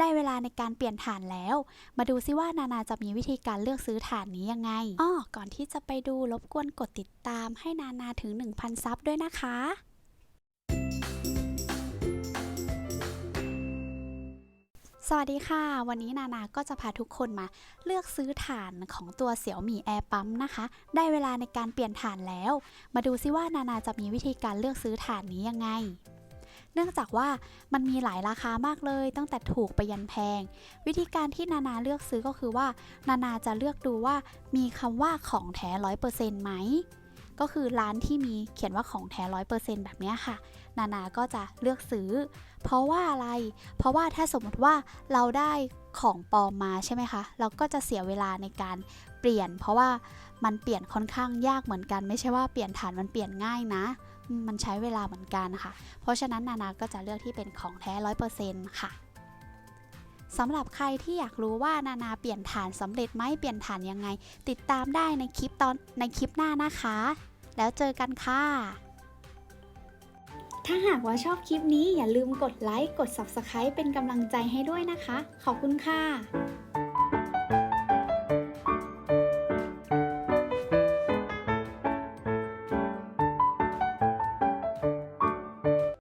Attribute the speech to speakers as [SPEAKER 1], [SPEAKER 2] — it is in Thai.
[SPEAKER 1] ได้เวลาในการเปลี่ยนฐานแล้ว มาดูซิว่านานาจะมีวิธีการเลือกซื้อฐานนี้ยังไงอ้อก่อนที่จะไปดูรบกวนกดติดตามให้นานาถึง 1,000 ซับด้วยนะคะสวัสดีค่ะ วันนี้นานาก็จะพาทุกคนมาเลือกซื้อฐานของตัวเสี่ยวหมี่แอร์ปั๊มนะคะ ได้เวลาในการเปลี่ยนฐานแล้ว มาดูซิว่านานาจะมีวิธีการเลือกซื้อฐานนี้ยังไง เนื่องจากว่ามันมีหลายราคามากเลย ตั้งแต่ถูกไปยันแพง วิธีการที่นานาเลือกซื้อก็คือว่า นานาจะเลือกดูว่ามีคำว่าของแท้ร้อยเปอร์เซ็นต์ไหมก็คือร้านที่มีเขียนว่าของแท้ร้อยเปอร์เซ็นต์แบบนี้ค่ะ นานาก็จะเลือกซื้อ เพราะว่าอะไร เพราะว่าถ้าสมมติว่าเราได้ของปลอมมาใช่ไหมคะ เราก็จะเสียเวลาในการเปลี่ยน เพราะว่ามันเปลี่ยนค่อนข้างยากเหมือนกัน ไม่ใช่ว่าเปลี่ยนฐานมันเปลี่ยนง่ายนะ มันใช้เวลาเหมือนกันค่ะ เพราะฉะนั้นนานาก็จะเลือกที่เป็นของแท้ร้อยเปอร์เซ็นต์ค่ะสำหรับใครที่อยากรู้ว่านานาเปลี่ยนฐานสำเร็จไหมเปลี่ยนฐานยังไง ติดตามได้ในคลิปตอนในคลิปหน้านะคะ แล้วเจอกันค่ะถ้าหากว่าชอบคลิปนี้อย่าลืมกดไลค์ กด Subscribe เป็นกำลังใจให้ด้วยนะคะ ขอบคุณค่ะ